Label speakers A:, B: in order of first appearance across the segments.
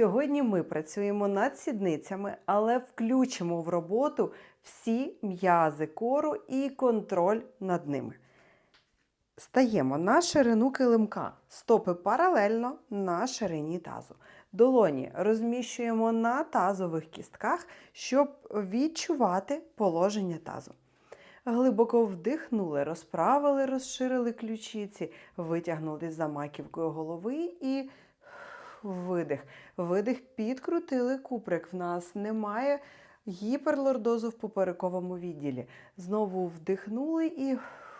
A: Сьогодні ми працюємо над сідницями, але включимо в роботу всі м'язи кору і контроль над ними. Стаємо на ширину килимка, стопи паралельно на ширині тазу. Долоні розміщуємо на тазових кістках, щоб відчувати положення тазу. Глибоко вдихнули, розправили, розширили ключиці, витягнули за маківкою голови і видих. Видих, підкрутили куприк. В нас немає гіперлордозу в поперековому відділі. Знову вдихнули і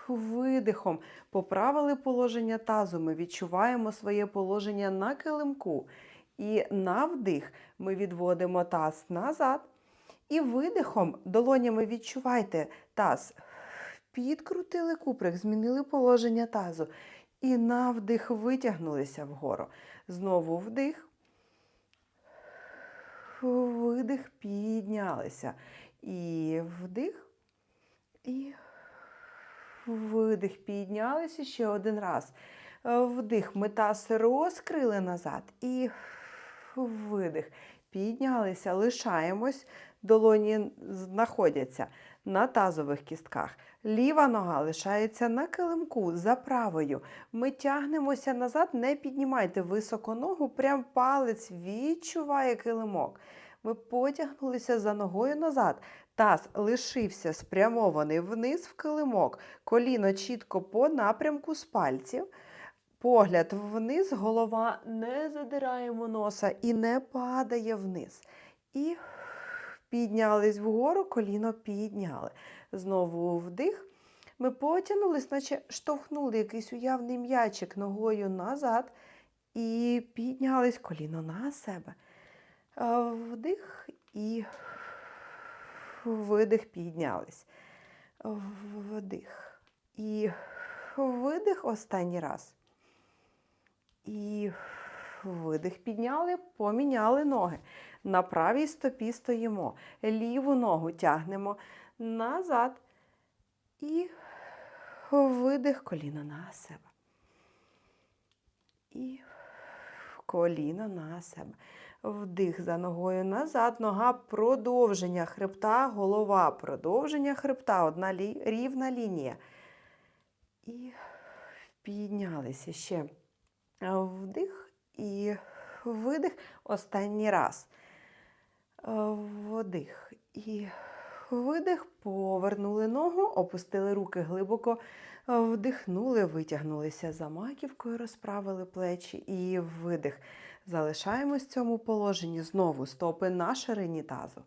A: видихом поправили положення тазу. Ми відчуваємо своє положення на килимку. І на вдих ми відводимо таз назад. І видихом долонями відчувайте таз. Підкрутили куприк, змінили положення тазу. І на вдих витягнулися вгору. Знову вдих. Видих, піднялися. І вдих. І видих, піднялися ще один раз. Вдих, ми таз розкрили назад. І видих. Піднялися, лишаємось, долоні знаходяться на тазових кістках. Ліва нога лишається на килимку за правою. Ми тягнемося назад, не піднімайте високо ногу, прям палець відчуває килимок. Ми потягнулися за ногою назад. Таз лишився спрямований вниз в килимок, коліно чітко по напрямку з пальців. Погляд вниз, голова не задираємо носа і не падає вниз. І піднялись вгору, коліно підняли. Знову вдих. Ми потягнулись, наче штовхнули якийсь уявний м'ячик ногою назад і піднялись коліно на себе. Вдих і видих, піднялись. Вдих. І видих останній раз. І видих підняли, поміняли ноги. На правій стопі стоїмо. Ліву ногу тягнемо назад. І видих коліно на себе. І коліно на себе. Вдих за ногою назад, нога продовження хребта, голова, продовження хребта, одна лі... рівна лінія. І піднялися ще. Вдих і видих останній раз. Вдих і видих, повернули ногу, опустили руки глибоко, вдихнули, витягнулися за маківкою, розправили плечі і видих. Залишаємось в цьому положенні знову стопи на ширині тазу.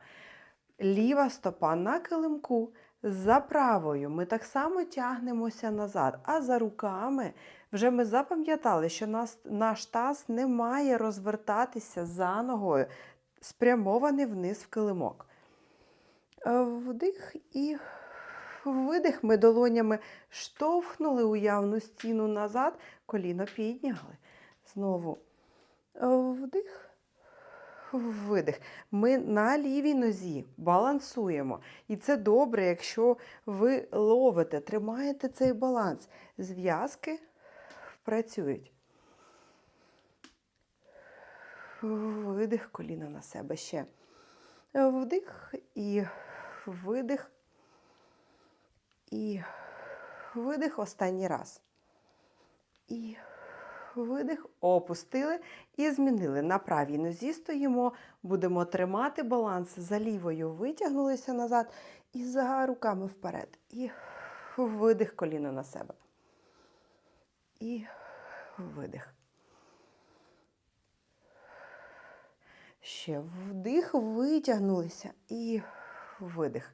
A: Ліва стопа на килимку. За правою ми так само тягнемося назад, а за руками вже ми запам'ятали, що нас, наш таз не має розвертатися за ногою, спрямований вниз в килимок. Вдих і видих ми долонями штовхнули уявну стіну назад, коліно підняли. Знову вдих. Видих. Ми на лівій нозі балансуємо. І це добре, якщо ви ловите, тримаєте цей баланс. Зв'язки працюють. Видих коліно на себе ще. Вдих і видих. І видих останній раз. І видих, опустили і змінили. На правій нозі стоїмо, будемо тримати баланс за лівою, витягнулися назад і за руками вперед. І видих коліно на себе. І видих. Ще вдих, витягнулися і видих.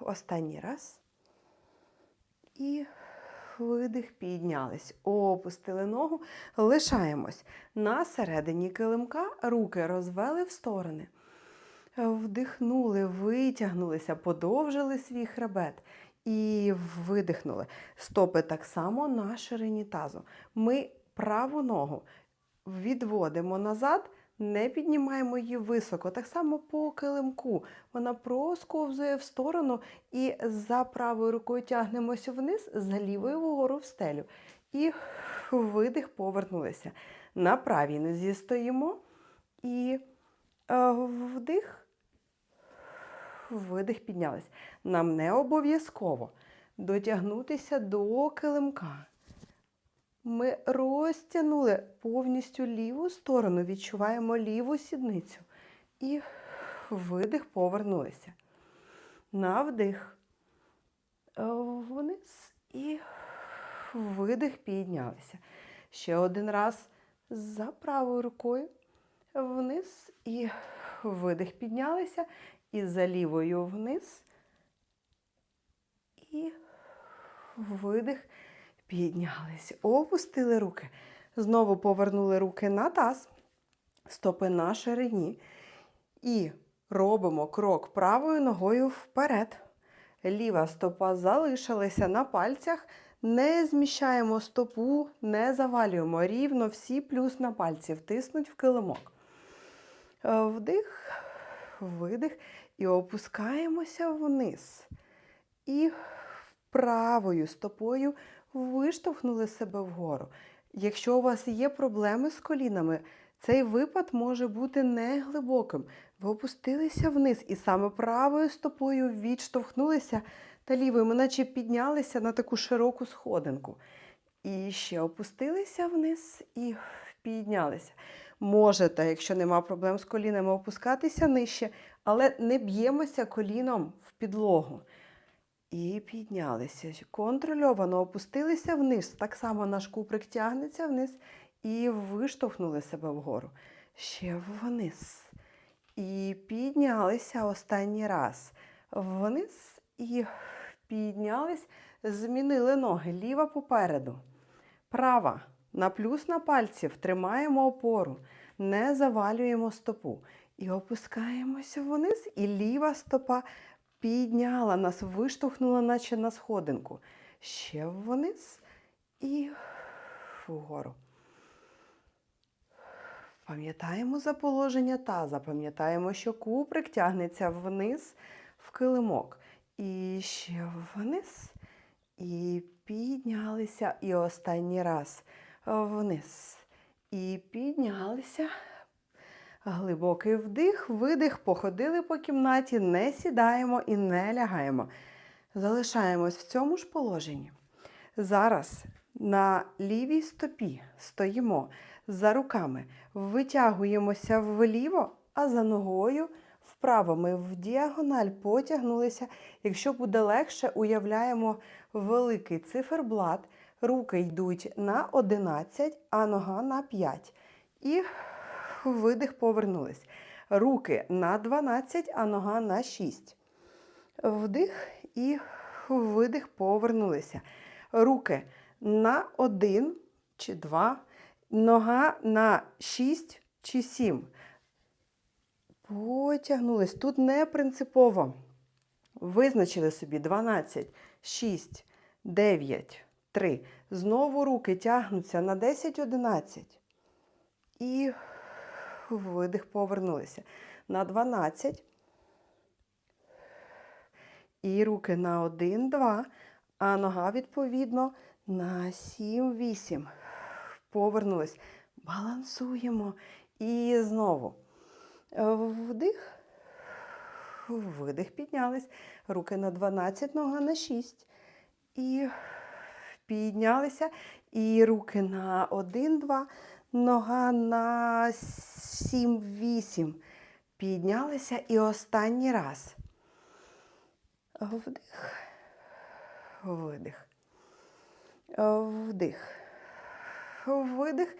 A: Останній раз. І видих, піднялись. Опустили ногу, лишаємось. На середині килимка руки розвели в сторони. Вдихнули, витягнулися, подовжили свій хребет. І видихнули. Стопи так само на ширині тазу. Ми праву ногу відводимо назад, не піднімаємо її високо. Так само по килимку. Вона просковзує в сторону і за правою рукою тягнемося вниз, за лівою вгору в стелю. І видих, повернулися. На правій нозі стоїмо. І е, вдих, видих, піднялись. Нам не обов'язково дотягнутися до килимка. Ми розтягнули повністю ліву сторону, відчуваємо ліву сідницю. І видих, повернулися. На вдих. Е, Вниз і видих, піднялися. Ще один раз за правою рукою. Вниз і видих, піднялися. І за лівою вниз. І видих, піднялись. Опустили руки. Знову повернули руки на таз, стопи на ширині. І робимо крок правою ногою вперед. Ліва стопа залишилася на пальцях. Не зміщаємо стопу, не завалюємо рівно всі плюс на пальці, втиснуть в килимок. Е, Вдих, видих і опускаємося вниз. І правою стопою виштовхнули себе вгору. Якщо у вас є проблеми з колінами, цей випад може бути неглибоким. Ви опустилися вниз і саме правою стопою відштовхнулися та лівою, наче піднялися на таку широку сходинку. І ще опустилися вниз і піднялися. Можете, якщо нема проблем з колінами, опускатися нижче, але не б'ємося коліном в підлогу. І піднялися. Контрольовано опустилися вниз. Так само наш куприк тягнеться вниз і виштовхнули себе вгору. Ще вниз. І піднялися останній раз. Вниз і піднялись, змінили ноги. Ліва попереду. Права. На плюс на пальців тримаємо опору, не завалюємо стопу. І опускаємося вниз, і ліва стопа підняла нас, виштовхнула, наче на сходинку. Ще вниз і вгору. Пам'ятаємо за положення таза, пам'ятаємо, що куприк тягнеться вниз в килимок. І ще вниз. І піднялися. І останній раз вниз. І піднялися. Глибокий вдих, видих, походили по кімнаті, не сідаємо і не лягаємо. Залишаємось в цьому ж положенні. Зараз на лівій стопі стоїмо за руками, витягуємося вліво, а за ногою вправо. Ми в діагональ потягнулися. Якщо буде легше, уявляємо великий циферблат. Руки йдуть на 11, а нога на 5. І видих повернулись. Руки на 12, а нога на 6. Вдих і видих повернулися. Руки на 1 чи 2, нога на 6 чи 7. Потягнулись. Тут не принципово. Визначили собі 12, 6, 9, 3. Знову руки тягнуться на 10, 11. І видих повернулися. На 12. І руки на 1, 2. А нога, відповідно, на 7, 8. Повернулись. Балансуємо. І знову. Вдих. Видих піднялись. Руки на 12, нога на 6. І піднялися. І руки на 1, 2. Нога на 7, 8. Піднялися. І останній раз. Вдих. Видих. Вдих. Видих.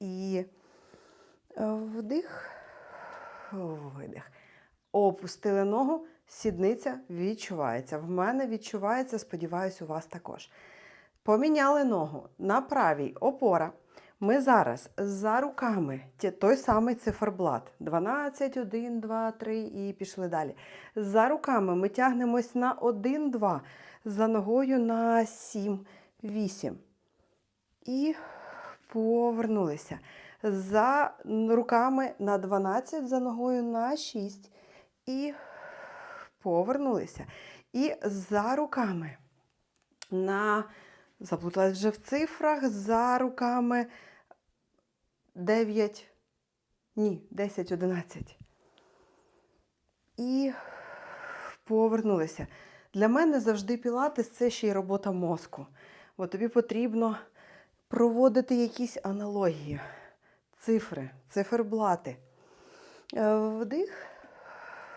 A: І вдих. Видих. Опустили ногу, сідниця відчувається. В мене відчувається, сподіваюся, у вас також. Поміняли ногу на правій опора. Ми зараз за руками той самий циферблат. 12, 1, 2, 3 і пішли далі. За руками ми тягнемось на 1, 2, за ногою на 7, 8. І повернулися. За руками на 12, за ногою на 6. І повернулися. І за руками на, заплуталась вже в цифрах, за руками 9, ні, 10, 11. І повернулися. Для мене завжди пілатес це ще й робота мозку. Бо тобі потрібно проводити якісь аналогії, цифри, циферблати. Е, Вдих,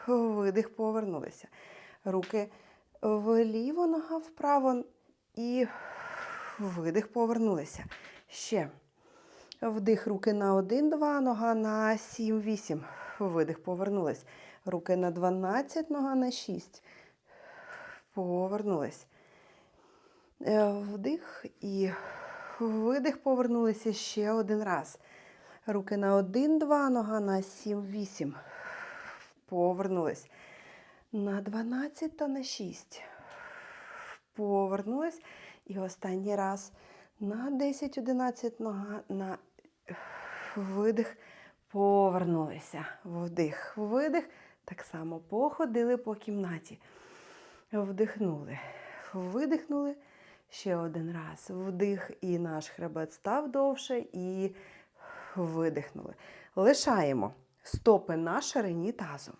A: видих, повернулися. Руки вліво, нога вправо і видих, повернулися. Ще. Вдих, руки на 1, 2, нога на 7, 8. Видих, повернулись. Руки на 12, нога на 6. Повернулись. Е, Вдих і видих, повернулися ще один раз. Руки на 1, 2, нога на 7, 8. Повернулись. На 12 та на 6. Повернулись. І останній раз на 10, 11 нога на видих. Повернулися. Вдих, видих. Так само походили по кімнаті. Вдихнули. Видихнули. Ще один раз. Вдих, і наш хребет став довше, і видихнули. Лишаємо стопи на ширині тазу.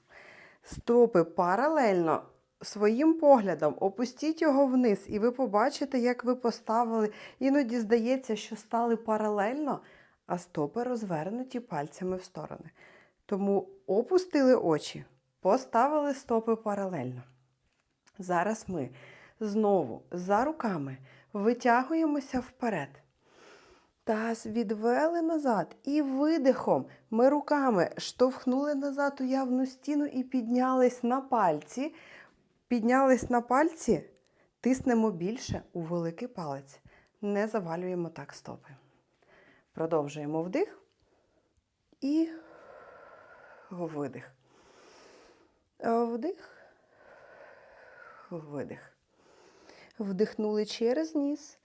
A: Стопи паралельно своїм поглядом опустіть його вниз, і ви побачите, як ви поставили. Іноді здається, що стали паралельно, а стопи розвернуті пальцями в сторони. Тому опустили очі, поставили стопи паралельно. Зараз ми знову за руками витягуємося вперед. Таз відвели назад і видихом ми руками штовхнули назад уявну стіну і піднялись на пальці. Піднялись на пальці, тиснемо більше у великий палець. Не завалюємо так стопи. Продовжуємо вдих і видих. Вдих, видих. Вдихнули через ніс,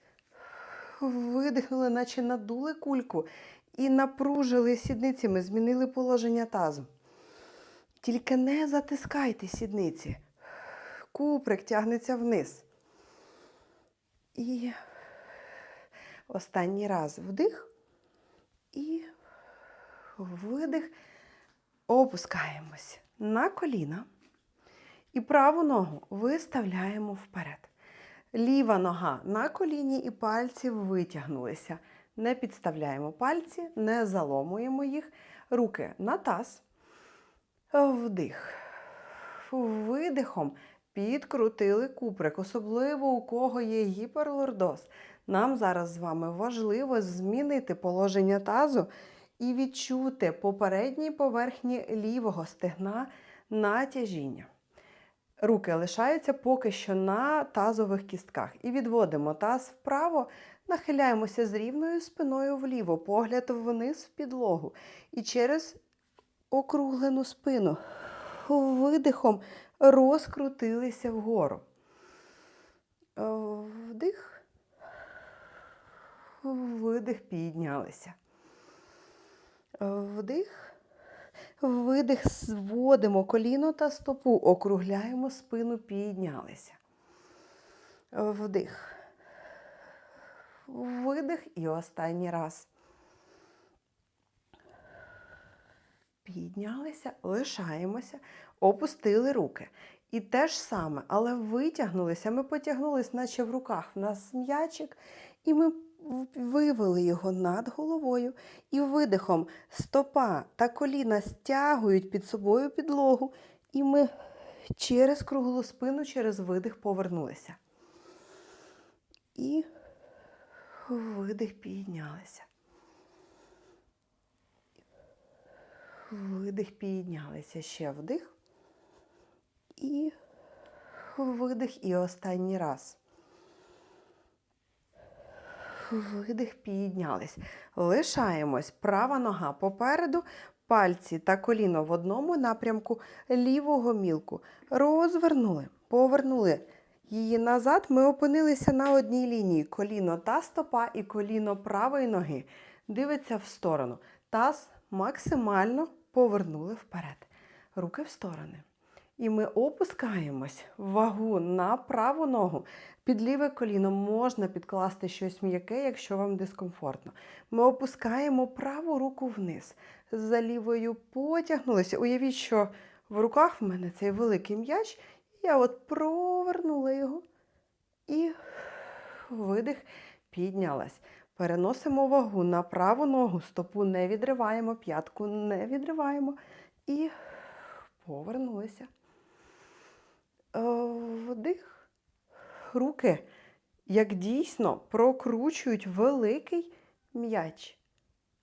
A: видихнули, наче надули кульку і напружили сідницями, змінили положення тазу. Тільки не затискайте сідниці. Куприк тягнеться вниз. І останній раз вдих і видих. Опускаємось на коліна. І праву ногу виставляємо вперед. Ліва нога на коліні і пальці витягнулися. Не підставляємо пальці, не заломуємо їх. Руки на таз. Вдих. Видихом підкрутили куприк, особливо у кого є гіперлордоз. Нам зараз з вами важливо змінити положення тазу і відчути попередній поверхні лівого стегна натяжіння. Руки лишаються поки що на тазових кістках. І відводимо таз вправо, нахиляємося з рівною спиною вліво, погляд вниз в підлогу. І через округлену спину видихом розкрутилися вгору. Е, Вдих, видих, піднялися. Е, Вдих, видих, зводимо коліно та стопу, округляємо спину, піднялися. Е, Вдих. Видих і останній раз. Піднялися, лишаємося, опустили руки. І те ж саме, але витягнулися, ми потягнулись, наче в руках в нас м'ячик, і ми вивели його над головою і видихом стопа та коліна стягують під собою підлогу, і ми через круглу спину, через видих повернулися. І видих піднялися. Видих піднялися. Ще вдих. І видих і останній раз. Видих, піднялись. Лишаємось. Права нога попереду, пальці та коліно в одному напрямку лівого мілку. Розвернули, повернули її назад. Ми опинилися на одній лінії. Коліно та стопа і коліно правої ноги. Дивиться в сторону. Таз максимально повернули вперед. Руки в сторони. І ми опускаємось вагу на праву ногу. Під ліве коліно можна підкласти щось м'яке, якщо вам дискомфортно. Ми опускаємо праву руку вниз. За лівою потягнулися. Уявіть, що в руках в мене цей великий м'яч. Я от провернула його і видих, піднялась. Переносимо вагу на праву ногу, стопу не відриваємо, п'ятку не відриваємо і повернулися. Е, Вдих. Руки, як дійсно, прокручують великий м'яч.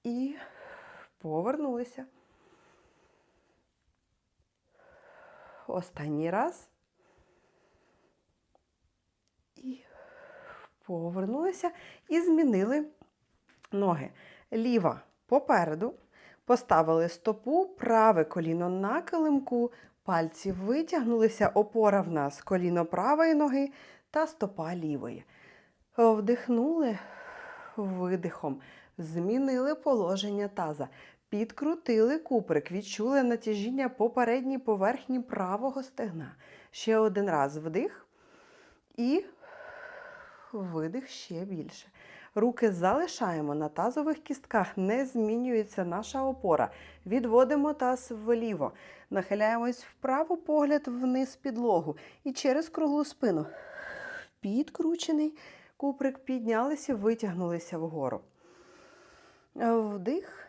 A: І повернулися. Останній раз. І повернулися і змінили ноги. Ліва попереду. Поставили стопу, праве коліно на килимку, пальці витягнулися, опора в нас коліно правої ноги та стопа лівої. Вдихнули видихом, змінили положення таза, підкрутили куприк, відчули натяжіння по передній поверхні правого стегна. Ще один раз вдих і видих ще більше. Руки залишаємо на тазових кістках, не змінюється наша опора. Відводимо таз вліво, нахиляємось вправо, погляд вниз підлогу і через круглу спину. Підкручений куприк піднялися, витягнулися вгору. Вдих.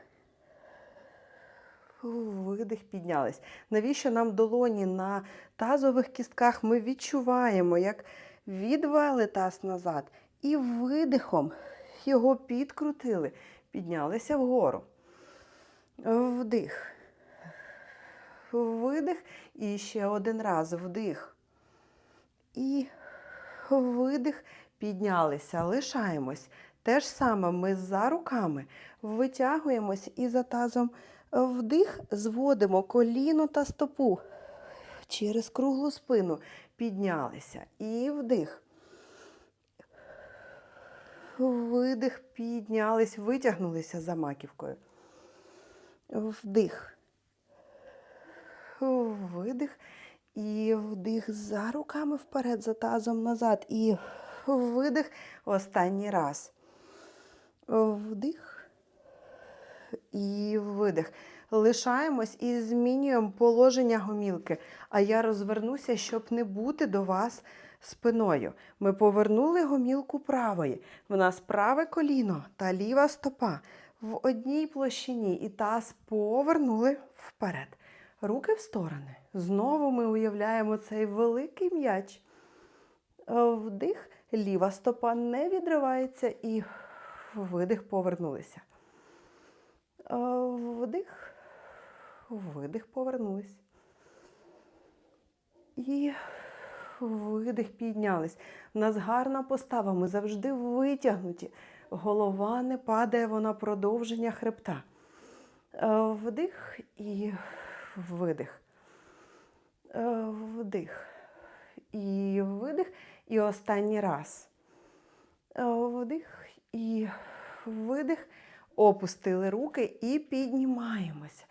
A: Видих, піднялись. Навіщо нам долоні на тазових кістках? Ми відчуваємо, як відвели таз назад і видихом його підкрутили, піднялися вгору. Вдих. Видих. І ще один раз вдих. І видих. Піднялися, лишаємось. Те ж саме ми за руками витягуємось і за тазом вдих, зводимо коліно та стопу через круглу спину. Піднялися. І вдих. Видих, піднялись, витягнулися за маківкою. Вдих. Видих. І вдих за руками вперед, за тазом назад. І видих останній раз. Вдих. І видих. Лишаємось і змінюємо положення гомілки. А я розвернуся, щоб не бути до вас спиною. Ми повернули гомілку правої. В нас праве коліно та ліва стопа в одній площині. І таз повернули вперед. Руки в сторони. Знову ми уявляємо цей великий м'яч. Вдих, ліва стопа не відривається і видих повернулися. Вдих, видих, повернулись. І видих, піднялись. У нас гарна постава, ми завжди витягнуті. Голова не падає, вона продовження хребта. Вдих і видих. Вдих. І видих. І останній раз. Вдих і видих. Опустили руки і піднімаємося.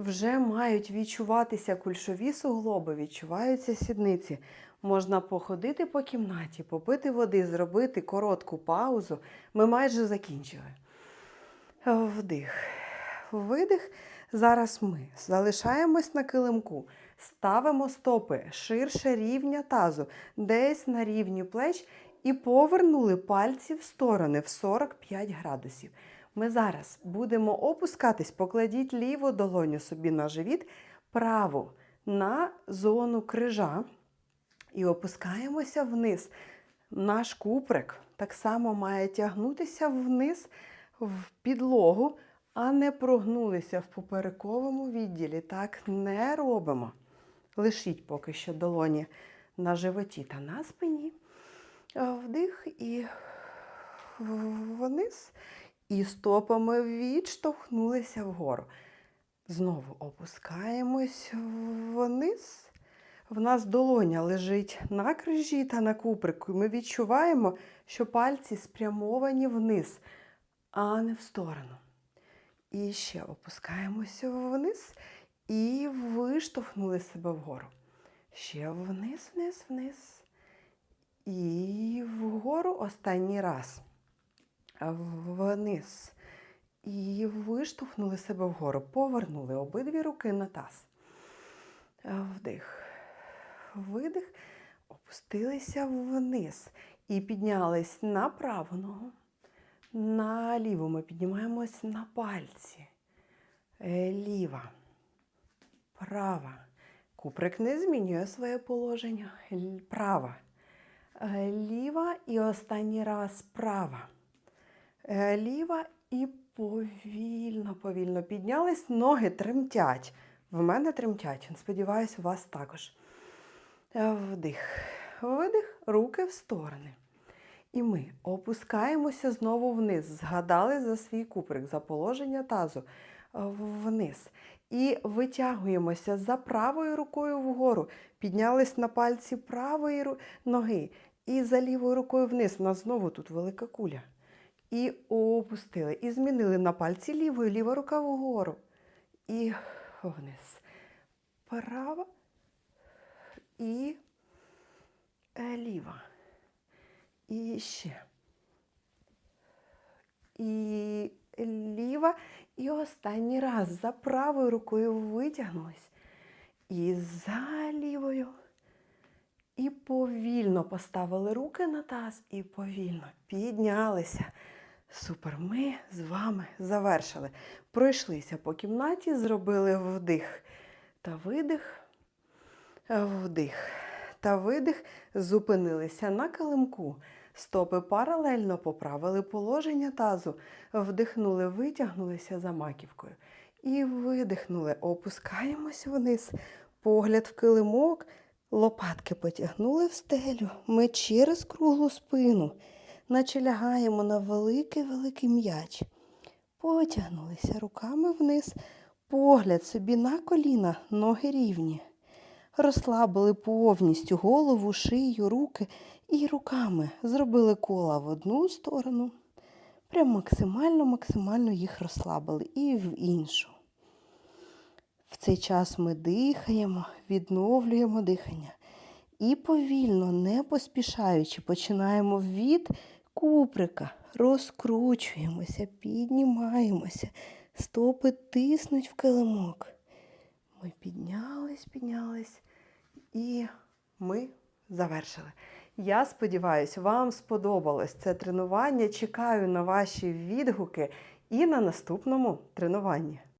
A: Вже мають відчуватися кульшові суглоби, відчуваються сідниці. Можна походити по кімнаті, попити води, зробити коротку паузу. Ми майже закінчили. Вдих. Видих. Зараз ми залишаємось на килимку, ставимо стопи ширше рівня тазу, десь на рівні плеч, і повернули пальці в сторони в 45 градусів. Ми зараз будемо опускатись, покладіть ліву долоню собі на живіт, праву на зону крижа. І опускаємося вниз. Наш куприк так само має тягнутися вниз в підлогу, а не прогнулися в поперековому відділі. Так не робимо. Лишіть поки що долоні на животі та на спині. Вдих і вниз. І стопами відштовхнулися вгору. Знову опускаємось вниз. В нас долоня лежить на крижі та на куприку. Ми відчуваємо, що пальці спрямовані вниз, а не в сторону. І ще опускаємося вниз і виштовхнули себе вгору. Ще вниз, вниз, вниз. І вгору останній раз. Вниз. І виштовхнули себе вгору. Повернули обидві руки на таз. Вдих. Видих. Опустилися вниз. І піднялись на праву ногу. На ліву ми піднімаємось на пальці. Е, Ліва. Права. Куприк не змінює своє положення. Права. Е, Ліва і останній раз права. Е, Ліва і повільно, повільно піднялись. Ноги тремтять. В мене тремтять. Сподіваюсь, у вас також. Е, Вдих. Видих, руки в сторони. І ми опускаємося знову вниз. Згадали за свій куприк, за положення тазу е, вниз. І витягуємося за правою рукою вгору. Піднялись на пальці правої ноги. І за лівою рукою вниз. У нас знову тут велика куля. І опустили. І змінили на пальці лівої, ліва рука вгору. І вниз. Права і е, ліва. І ще. І ліва. І останній раз за правою рукою витягнулись. І за лівою. І повільно поставили руки на таз і повільно піднялися. Супер, ми з вами завершили. Пройшлися по кімнаті, зробили вдих та видих, вдих та видих, зупинилися на килимку. Стопи паралельно поправили положення тазу, вдихнули, витягнулися за маківкою. І видихнули, опускаємось вниз, погляд в килимок, лопатки потягнули в стелю. Ми через круглу спину, наче лягаємо на великий-великий м'яч. Потягнулися руками вниз, погляд собі на коліна, ноги рівні. Розслабили повністю голову, шию, руки і руками зробили кола в одну сторону. Прям максимально, максимально їх розслабили і в іншу. В цей час ми дихаємо, відновлюємо дихання. І повільно, не поспішаючи, починаємо від куприка, розкручуємося, піднімаємося, стопи тиснуть в килимок. Ми піднялись, піднялись і ми завершили. Я сподіваюся, вам сподобалось це тренування. Чекаю на ваші відгуки і на наступному тренуванні.